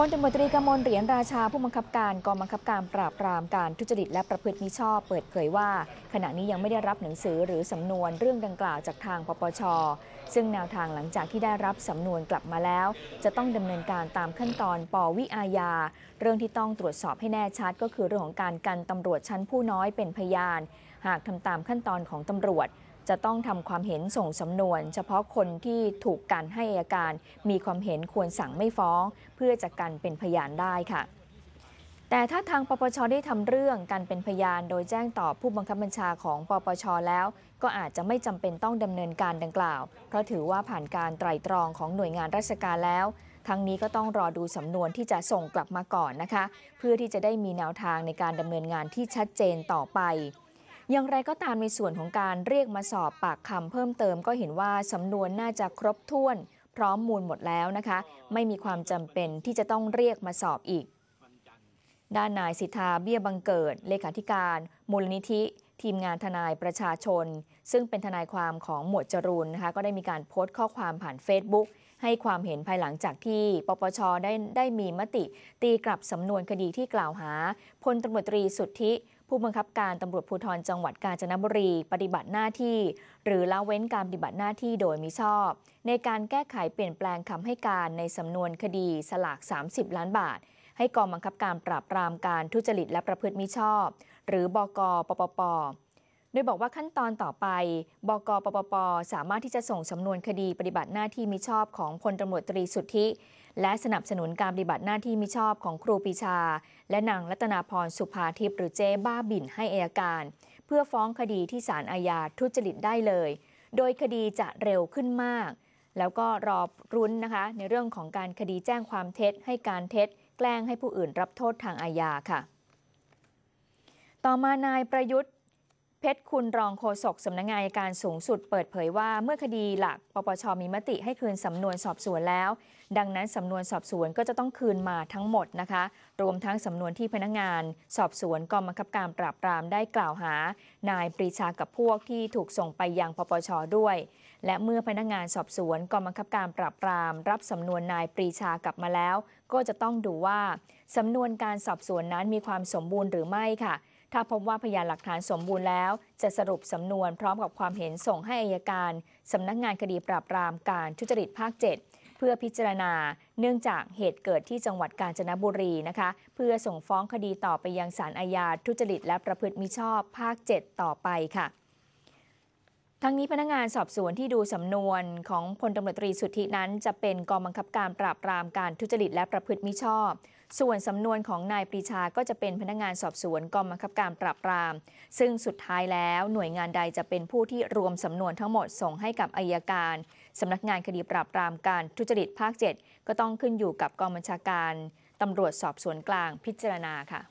พลตำรวจตรีกมลเหรียญราชาผู้บังคับการกองบังคับการปราบปรามการทุจริตและประพฤติมิชอบ เปิดเผยว่า ขณะนี้ยังไม่ได้รับหนังสือหรือสำนวนเรื่องดังกล่าวจากทางปปช ซึ่งแนวทางหลังจากที่ได้รับสำนวนกลับมาแล้ว จะต้องดำเนินการตามขั้นตอนปวิอาญาเรื่องที่ต้องตรวจสอบให้แน่ชัด ก็คือเรื่องของการกันตำรวจชั้นผู้น้อยเป็นพยาน หากทำตามขั้นตอนของตำรวจ จะต้องทำความเห็นส่งสำนวน เฉพาะคนที่ถูกกันให้อัยการ มีความเห็นควรสั่งไม่ฟ้อง เพื่อจะกันเป็นพยานได้ค่ะ แต่ถ้าทางปปชได้ทำเรื่องกันเป็นพยานโดยแจ้งต่อผู้บังคับบัญชาของปปชแล้ว ก็อาจจะไม่จำเป็นต้องดำเนินการดังกล่าว เพราะถือว่าผ่านการไตร่ตรองของหน่วยงานราชการแล้วทั้งนี้ก็ต้องรอดูสำนวนที่จะส่งกลับมาก่อนนะคะ เพื่อที่จะได้มีแนวทางในการดำเนินงานที่ชัดเจนต่อไป อย่างไรก็ตามในส่วนของการเรียกมาสอบปากคำเพิ่มเติมก็เห็นว่าสำนวนน่าจะครบถ้วน พร้อมมูลหมดแล้วนะคะ ไม่มีความจำเป็นที่จะต้องเรียกมาสอบอีก ด้านนายสิทธาเบี้ยบังเกิด เลขาธิการ มูลนิธิ ทีมงานทนายประชาชน ซึ่งเป็นทนายความของหมวดจรูนนะคะก็ได้มีการโพสต์ข้อความผ่าน Facebook ให้ความเห็นภายหลังจากที่ปปชได้ได้มีมติ ตีกลับสำนวนคดีที่กล่าวหาพลตำรวจตรีสุทธิ ผู้บังคับการตำรวจภูธรจังหวัดกาญจนบุรี ปฏิบัติหน้าที่ หรือละเว้นการปฏิบัติหน้าที่โดยมิชอบ ในการแก้ไขเปลี่ยนแปลงคำให้การในสำนวนคดีสลาก 30 ล้านบาท ให้กองบังคับการปราบปรามการทุจริตและประพฤติมิชอบ หรือบกปปป โดยบอกว่าขั้นตอนต่อไป บกปปป สามารถที่จะส่งสำนวนคดีปฏิบัติหน้าที่มิชอบของพลตำรวจตรีสุทธิ และสนับสนุนการปฏิบัติหน้าที่มิชอบของครูปีชา และนางรัตนาพรสุภาทิพย์หรือเจ๊บ้าบินให้อายการ เพื่อฟ้องคดีที่ศาลอาญาทุจริตได้เลย โดยคดีจะเร็วขึ้นมาก แล้วก็รอรุ้นนะคะ ในเรื่องของการคดีแจ้งความเท็จ ให้การเท็จ แกล้งให้ผู้อื่นรับโทษทางอาญาค่ะ ต่อมานายประยุทธ์ เพชรคุณรองโฆษกสำนักงานการสูงสุดเปิดเผยว่าเมื่อคดีหลัก ปปชมีมติให้คืนสำนวนสอบสวนแล้ว ดังนั้นสำนวนสอบสวนก็จะต้องคืนมาทั้งหมดนะคะ รวมทั้งสำนวนที่พนักงาน สอบสวนกองบังคับการปราบปรามได้กล่าวหา นายปรีชากับพวกที่ถูกส่งไปยังปปชด้วย และเมื่อพนักงานสอบสวนกองบังคับการปราบปราม รับสำนวนนายปรีชากลับมาแล้ว ก็จะต้องดูว่าสำนวนการสอบสวนนั้นมีความสมบูรณ์หรือไม่ค่ะ ถ้าพบว่าพยานหลักฐานสมบูรณ์แล้ว จะสรุปสำนวนพร้อมกับความเห็นส่งให้อายการสำนักงานคดีปราบปรามการทุจริตภาค 7 เพื่อพิจารณา เนื่องจากเหตุเกิดที่จังหวัดกาญจนบุรีนะคะ เพื่อส่งฟ้องคดีต่อไปยังศาลอาญาทุจริตและประพฤติมิชอบภาค 7 ต่อไปค่ะ ทั้งนี้พนักงานสอบสวนที่ดูสำนวนของพลตำรวจตรีสุทธินั้นจะเป็นกองบังคับการปราบปรามการทุจริตและประพฤติมิชอบ ส่วนสำนวนของนายปรีชาก็จะเป็นพนักงานสอบสวนกองบังคับการปราบปราม ซึ่งสุดท้ายแล้วหน่วยงานใดจะเป็นผู้ที่รวมสำนวนทั้งหมดส่งให้กับอายการสำนักงานคดีปราบปรามการทุจริตภาค 7 ก็ต้องขึ้นอยู่กับกองบัญชาการตำรวจสอบสวนกลางพิจารณาค่ะ